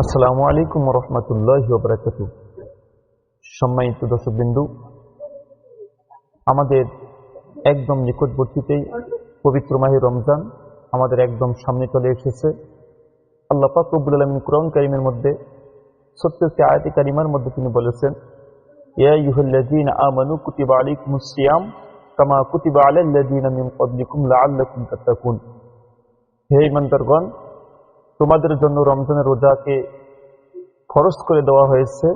আসসালামু আলাইকুম রহমতুল্লাহ বরকাত সম্মানিত দর্শকবিন্দু, আমাদের একদম নিকটবর্তীতেই পবিত্র মাহে রমজান আমাদের একদম সামনে চলে এসেছে। আল্লাহ পাক রব্বুল আলমিন কোরআন কারিমের মধ্যে সত্য একটি আয়াতি কারিমার মধ্যে তিনি বলেছেন, ইয়া ইউহাল্লাযীন আমানু কুতিবা আলাইকুমুস সিয়াম কামা কুতিবা আলাল্লাযীনা ক্বাবলিকুম লাআল্লাকুম তাত্তাকুন। হে ইমানদারগণ তোমাদের জন্য রমজানের রোজাকে খরচ করে দেওয়া হয়েছে।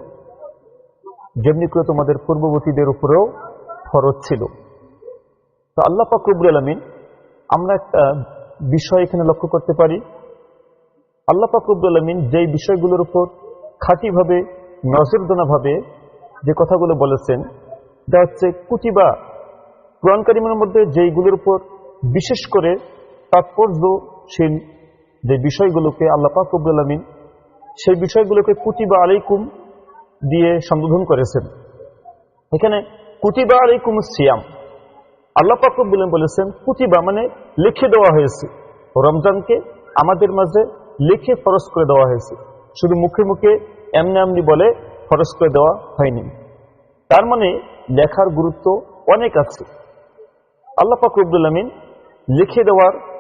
যেমনি করে তোমাদের পূর্ববর্তীদের উপরেও খরচ ছিল। তো আল্লাহ ফাকরুবুল আলমিন, আমরা একটা বিষয় এখানে লক্ষ্য করতে পারি। আল্লাহ ফাকরুবুল আলমিন যেই বিষয়গুলোর উপর খাঁটিভাবে নজরদানাভাবে যে কথাগুলো বলেছেন যা হচ্ছে কুতিবা। কোরআন কারিমের মধ্যে যেইগুলোর উপর বিশেষ করে তাৎপর্য তাৎপর্যশীল যে বিষয়গুলোকে আল্লাহ পাকুবুল আলমিন সেই বিষয়গুলোকে কুতিবা আলাইকুম দিয়ে সম্বোধন করেছেন। এখানে কুতিবা আলাইকুম সিয়াম। আল্লাহ পাকুবুল বলেছেন, কুতিবা মানে লিখে দেওয়া হয়েছে। রমজানকে আমাদের মাঝে লিখে ফরজ করে দেওয়া হয়েছে। শুধু মুখে মুখে এমনি এমনি বলে ফরজ করে দেওয়া হয়নি। তার মানে লেখার গুরুত্ব অনেক আছে। আল্লাহ পাকুবুল আলমিন লিখে দেওয়ার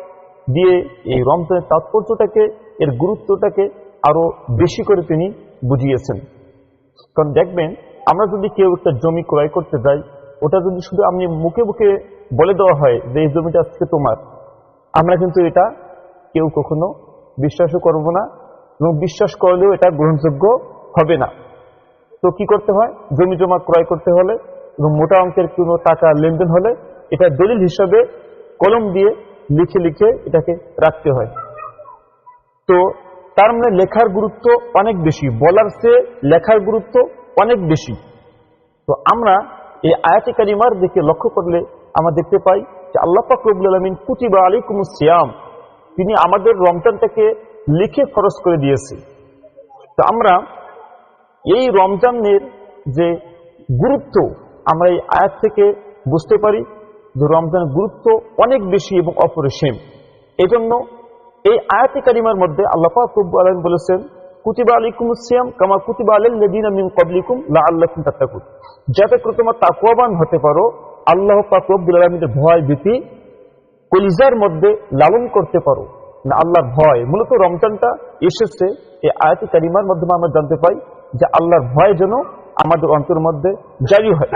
দিয়ে এই রমজানের তাৎপর্যটাকে, এর গুরুত্বটাকে আরও বেশি করে তিনি বুঝিয়েছেন। কারণ দেখবেন, আমরা যদি কেউ একটা জমি ক্রয় করতে যাই, ওটা যদি শুধু আপনি মুখে মুখে বলে দেওয়া হয় যে, এই জমিটা আজকে তোমার। আমরা কিন্তু এটা কেউ কখনো বিশ্বাসও করব না এবং বিশ্বাস করলেও এটা গ্রহণযোগ্য হবে না। তো কি করতে হয়? জমি জমা ক্রয় করতে হলে এবং মোটা অঙ্কের কোনো টাকা লেনদেন হলে এটা দলিল হিসাবে কলম দিয়ে লিখে লিখে এটাকে রাখতে হয়। তো তার মানে লেখার গুরুত্ব অনেক বেশি, বলার চেয়ে লেখার গুরুত্ব অনেক বেশি। তো আমরা এই আয়াতি কারিমার দিকে লক্ষ্য করলে আমরা দেখতে পাই যে আল্লাহ পাক রবুল আলমিন কুতিবা আলাইকুম সিয়াম, তিনি আমাদের রমজানটাকে লিখে খরচ করে দিয়েছে। তো আমরা এই রমজানের যে গুরুত্ব আমরা এই আয়াত থেকে বুঝতে পারি রমজানের গুরুত্ব অনেক বেশি এবং অপরিসীম। এই জন্য এই আয়াতি কারিমার মধ্যে আল্লাহ আলম বলেছেন, কুতিবা আলিকুম সিয়াম কামা কুতিবা আলিল্লাদিন কবলিকুম লা তাত্তাকুন। যাতে করে তোমার তাকুয়াবান হতে পারো, আল্লাহ পাক রব্বুল ভয় ভীতি কলিজার মধ্যে লালন করতে পারো। না, আল্লাহর ভয়। মূলত রমজানটা এসেছে এই আয়াতি কারিমার মাধ্যমে আমরা জানতে পাই যে আল্লাহর ভয় যেন আমাদের অন্তর মধ্যে জারি হয়।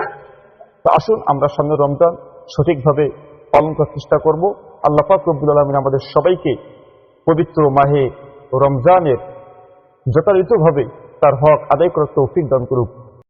তো আসুন আমরা সামনে রমজান সঠিকভাবে পালন করার চেষ্টা করব। আল্লাহ পাক রব্বুল আলমিন আমাদের সবাইকে পবিত্র মাহে রমজানের যথাযথভাবে তার হক আদায় করার তৌফিক দান করুক।